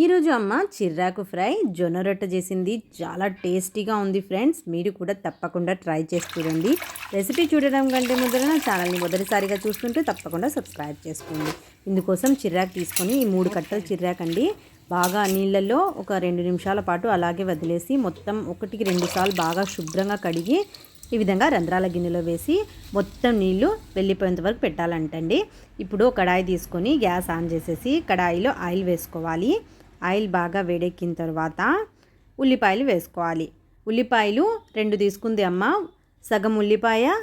ఈరోజు అమ్మ చిర్రాకు ఫ్రై జొన్న రొట్టె చేసింది. చాలా టేస్టీగా ఉంది ఫ్రెండ్స్. మీరు కూడా తప్పకుండా ట్రై చేసి చూడండి. రెసిపీ చూడడం కంటే ముందర నా ఛానల్ని మొదటిసారిగా చూస్తుంటే తప్పకుండా సబ్స్క్రైబ్ చేసుకోండి. ఇందుకోసం చిర్రాకు తీసుకొని ఈ మూడు కట్టలు చిర్రాకు అండి బాగా నీళ్ళల్లో ఒక రెండు నిమిషాల పాటు అలాగే వదిలేసి మొత్తం ఒకటికి రెండు సార్లు బాగా శుభ్రంగా కడిగి ఈ విధంగా రంధ్రాల గిన్నెలో వేసి మొత్తం నీళ్ళు వెళ్ళిపోయేంత వరకు పెట్టాలంటండి. ఇప్పుడు కడాయి తీసుకొని గ్యాస్ ఆన్ చేసేసి కడాయిలో ఆయిల్ వేసుకోవాలి. ఆయిల్ బాగా వేడెక్కిన తర్వాత ఉల్లిపాయలు వేసుకోవాలి. ఉల్లిపాయలు రెండు తీసుకుంది అమ్మ. సగం ఉల్లిపాయ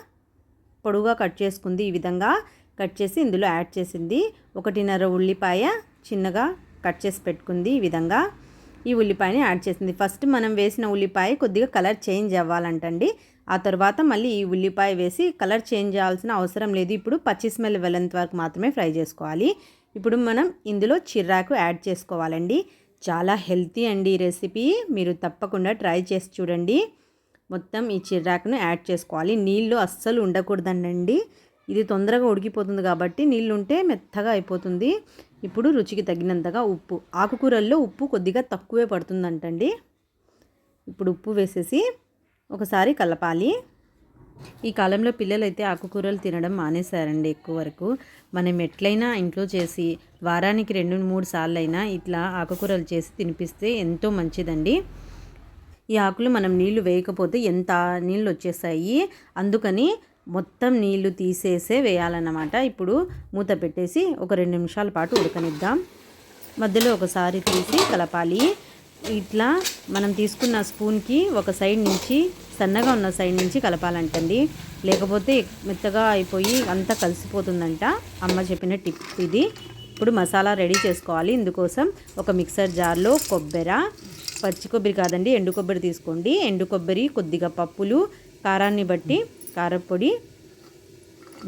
పొడుగా కట్ చేసుకుంది. ఈ విధంగా కట్ చేసి ఇందులో యాడ్ చేసింది. ఒకటిన్నర ఉల్లిపాయ చిన్నగా కట్ చేసి పెట్టుకుంది. ఈ విధంగా ఈ ఉల్లిపాయని యాడ్ చేసింది. ఫస్ట్ మనం వేసిన ఉల్లిపాయ కొద్దిగా కలర్ చేంజ్ అవ్వాలంటండి. ఆ తర్వాత మళ్ళీ ఈ ఉల్లిపాయ వేసి కలర్ చేంజ్ చేయాల్సిన అవసరం లేదు. ఇప్పుడు పచ్చి స్మెల్ వెళ్ళేంత వరకు మాత్రమే ఫ్రై చేసుకోవాలి. ఇప్పుడు మనం ఇందులో చిర్రాకు యాడ్ చేసుకోవాలండి. చాలా హెల్తీ అండి ఈ రెసిపీ. మీరు తప్పకుండా ట్రై చేసి చూడండి. మొత్తం ఈ చిర్రాకును యాడ్ చేసుకోవాలి. నీళ్ళు అస్సలు ఉండకూడదండి. ఇది తొందరగా ఉడికిపోతుంది కాబట్టి నీళ్ళు ఉంటే మెత్తగా అయిపోతుంది. ఇప్పుడు రుచికి తగినంతగా ఉప్పు. ఆకుకూరల్లో ఉప్పు కొద్దిగా తక్కువే పడుతుందంటండి. ఇప్పుడు ఉప్పు వేసేసి ఒకసారి కలపాలి. ఈ కాలంలో పిల్లలు అయితే ఆకుకూరలు తినడం మానేశారండి ఎక్కువ వరకు. మనం ఎట్లయినా ఇంట్లో చేసి వారానికి రెండు మూడు సార్లు అయినా ఇట్లా ఆకుకూరలు చేసి తినిపిస్తే ఎంతో మంచిదండి. ఈ ఆకులు మనం నీళ్ళు వేయకపోతే ఎంత నీళ్ళు వచ్చేసాయి అందుకని మొత్తం నీళ్ళు తీసేసే వేయాలన్నమాట. ఇప్పుడు మూత పెట్టేసి ఒక రెండు నిమిషాల పాటు ఉడకనిద్దాం. మధ్యలో ఒకసారి తీసి కలపాలి. ఇట్లా మనం తీసుకున్న స్పూన్కి ఒక సైడ్ నుంచి సన్నగా ఉన్న సైడ్ నుంచి కలపాలంటండి. లేకపోతే మెత్తగా అయిపోయి అంతా కలిసిపోతుందంట. అమ్మ చెప్పిన టిప్ ఇది. ఇప్పుడు మసాలా రెడీ చేసుకోవాలి. ఇందుకోసం ఒక మిక్సర్ జార్లో కొబ్బరి పచ్చి కొబ్బరి కాదండి ఎండు కొబ్బరి తీసుకోండి. ఎండు కొబ్బరి కొద్దిగా పప్పులు కారాన్ని బట్టి కారపొడి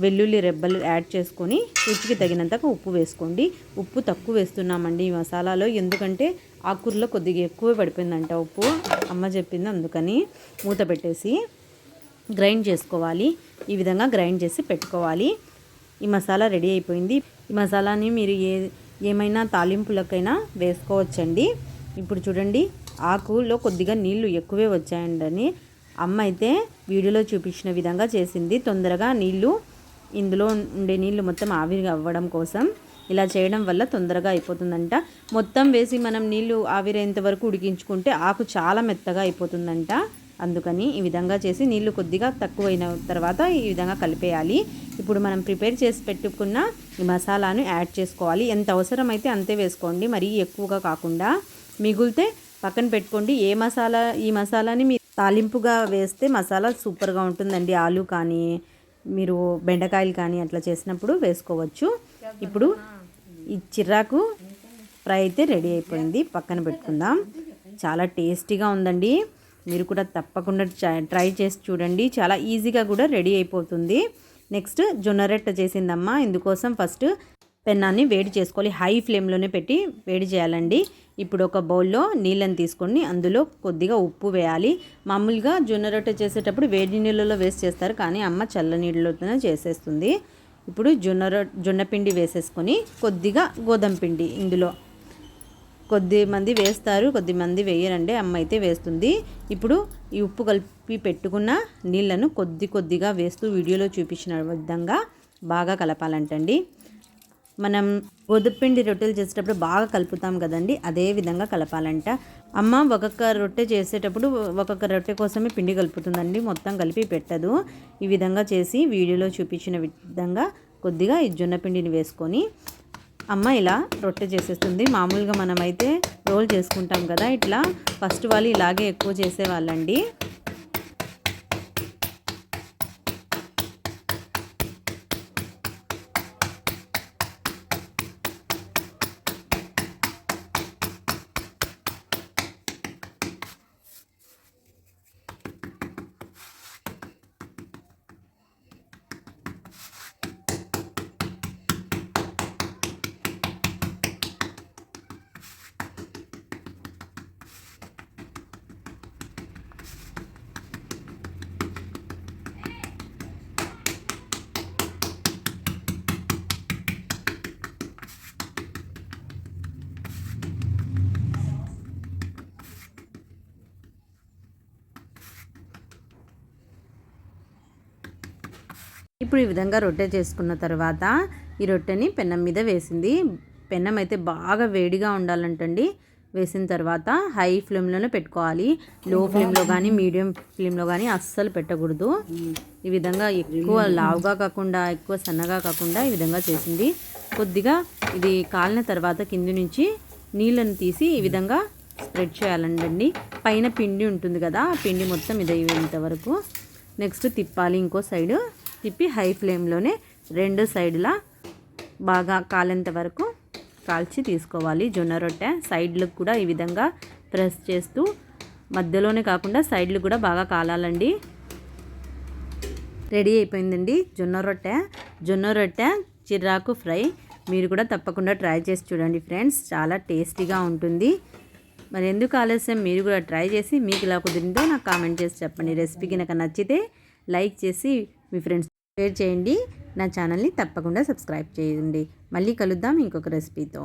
వెల్లుల్లి రెబ్బలు యాడ్ చేసుకొని రుచికి తగినంతగా ఉప్పు వేసుకోండి. ఉప్పు తక్కువ వేస్తున్నామండి ఈ మసాలాలో. ఎందుకంటే ఆకుకూరలో కొద్దిగా ఎక్కువ పడిపోయిందంట ఉప్పు. అమ్మ చెప్పింది అందుకని మూత పెట్టేసి గ్రైండ్ చేసుకోవాలి. ఈ విధంగా గ్రైండ్ చేసి పెట్టుకోవాలి. ఈ మసాలా రెడీ అయిపోయింది. ఈ మసాలాని మీరు ఏ ఏమైనా తాలింపులకైనా వేసుకోవచ్చండి. ఇప్పుడు చూడండి ఆకులో కొద్దిగా నీళ్ళు ఎక్కువే వచ్చాయండి అమ్మ అయితే వీడియోలో చూపించిన విధంగా చేసింది. తొందరగా నీళ్ళు ఇందులో ఉండే నీళ్ళు మొత్తం ఆవిరి అవ్వడం కోసం ఇలా చేయడం వల్ల తొందరగా అయిపోతుందంట. మొత్తం వేసి మనం నీళ్ళు ఆవిరేంత వరకు ఉడికించుకుంటే ఆకు చాలా మెత్తగా అయిపోతుందంట. అందుకని ఈ విధంగా చేసి నీళ్ళు కొద్దిగా తక్కువైన తర్వాత ఈ విధంగా కలిపేయాలి. ఇప్పుడు మనం ప్రిపేర్ చేసి పెట్టుకున్న ఈ మసాలాను యాడ్ చేసుకోవాలి. ఎంత అవసరమైతే అంతే వేసుకోండి. మరీ ఎక్కువగా కాకుండా మిగిలితే పక్కన పెట్టుకోండి. ఏ మసాలా ఈ మసాలాని మీ తాలింపుగా వేస్తే మసాలా సూపర్గా ఉంటుందండి. ఆలు కానీ మీరు బెండకాయలు కానీ అట్లా చేసినప్పుడు వేసుకోవచ్చు. ఇప్పుడు ఈ చిర్రాకు ఫ్రై అయితే రెడీ అయిపోయింది. పక్కన పెట్టుకుందాం. చాలా టేస్టీగా ఉందండి. మీరు కూడా తప్పకుండా ట్రై చేసి చూడండి. చాలా ఈజీగా కూడా రెడీ అయిపోతుంది. నెక్స్ట్ జొన్న రొట్టె చేసిందమ్మా. ఇందుకోసం ఫస్ట్ పెన్నాన్ని వేడి చేసుకోవాలి. హై ఫ్లేమ్లోనే పెట్టి వేడి చేయాలండి. ఇప్పుడు ఒక బౌల్లో నీళ్ళని తీసుకొని అందులో కొద్దిగా ఉప్పు వేయాలి. మామూలుగా జొన్న రొట్టె చేసేటప్పుడు వేడి నీళ్ళలో వేస్ట్ చేస్తారు కానీ అమ్మ చల్ల నీళ్ళతోనే చేసేస్తుంది. ఇప్పుడు జొన్న రొ జొన్న పిండి వేసేసుకొని కొద్దిగా గోధుమ పిండి ఇందులో. కొద్ది మంది వేస్తారు కొద్ది మంది వేయరండి అమ్మ అయితే వేస్తుంది. ఇప్పుడు ఈ ఉప్పు కలిపి పెట్టుకున్న నీళ్ళను కొద్ది కొద్దిగా వేస్తూ వీడియోలో చూపించిన విధంగా బాగా కలపాలంటండి. మనం గోధుమపిండి రొట్టెలు చేసేటప్పుడు బాగా కలుపుతాం కదండి. అదే విధంగా కలపాలంట. అమ్మ ఒక్కొక్క రొట్టె చేసేటప్పుడు ఒక్కొక్క రొట్టె కోసమే పిండి కలుపుతుందండి. మొత్తం కలిపి పెట్టదు. ఈ విధంగా చేసి వీడియోలో చూపించిన విధంగా కొద్దిగా ఈ జొన్న పిండిని వేసుకొని అమ్మ ఇలా రొట్టె చేసేస్తుంది. మామూలుగా మనమైతే రోల్ చేసుకుంటాం కదా. ఇట్లా ఫస్ట్ వాళ్ళు ఇలాగే ఎక్కువ చేసేవాళ్ళండి. ఇప్పుడు ఈ విధంగా రొట్టె చేసుకున్న తర్వాత ఈ రొట్టెని పెన్నం మీద వేసింది. పెన్నం అయితే బాగా వేడిగా ఉండాలంటండి. వేసిన తర్వాత హై ఫ్లేమ్లోనే పెట్టుకోవాలి. లో ఫ్లేమ్లో కానీ మీడియం ఫ్లేమ్లో కానీ అస్సలు పెట్టకూడదు. ఈ విధంగా ఎక్కువ లావుగా కాకుండా ఎక్కువ సన్నగా కాకుండా ఈ విధంగా చేసింది. కొద్దిగా ఇది కాలిన తర్వాత కింది నుంచి నీళ్ళను తీసి ఈ విధంగా స్ప్రెడ్ చేయాలండి పైన పిండి ఉంటుంది కదా ఆ పిండి మొత్తం ఇది అయ్యేంత వరకు. నెక్స్ట్ తిప్పాలి ఇంకో సైడు. తిప్పి హై ఫ్లేమ్లోనే రెండు సైడ్లా బాగా కాలేంత వరకు కాల్చి తీసుకోవాలి జొన్న రొట్టె. సైడ్లకు కూడా ఈ విధంగా ప్రెస్ చేస్తూ మధ్యలోనే కాకుండా సైడ్లు కూడా బాగా కాలాలండి. రెడీ అయిపోయిందండి జొన్న రొట్టె. జొన్న రొట్టె చిర్రాకు ఫ్రై. మీరు కూడా తప్పకుండా ట్రై చేసి చూడండి ఫ్రెండ్స్. చాలా టేస్టీగా ఉంటుంది. మరి ఎందుకు ఆలస్యం? మీరు కూడా ట్రై చేసి మీకు ఇలా కుదిరిందో నాకు కామెంట్ చేసి చెప్పండి. రెసిపీ కనుక నచ్చితే లైక్ చేసి మీ ఫ్రెండ్స్ షేర్ చేయండి. నా ఛానల్ని తప్పకుండా సబ్స్క్రైబ్ చేయండి. మళ్ళీ కలుద్దాం ఇంకొక రెసిపీతో.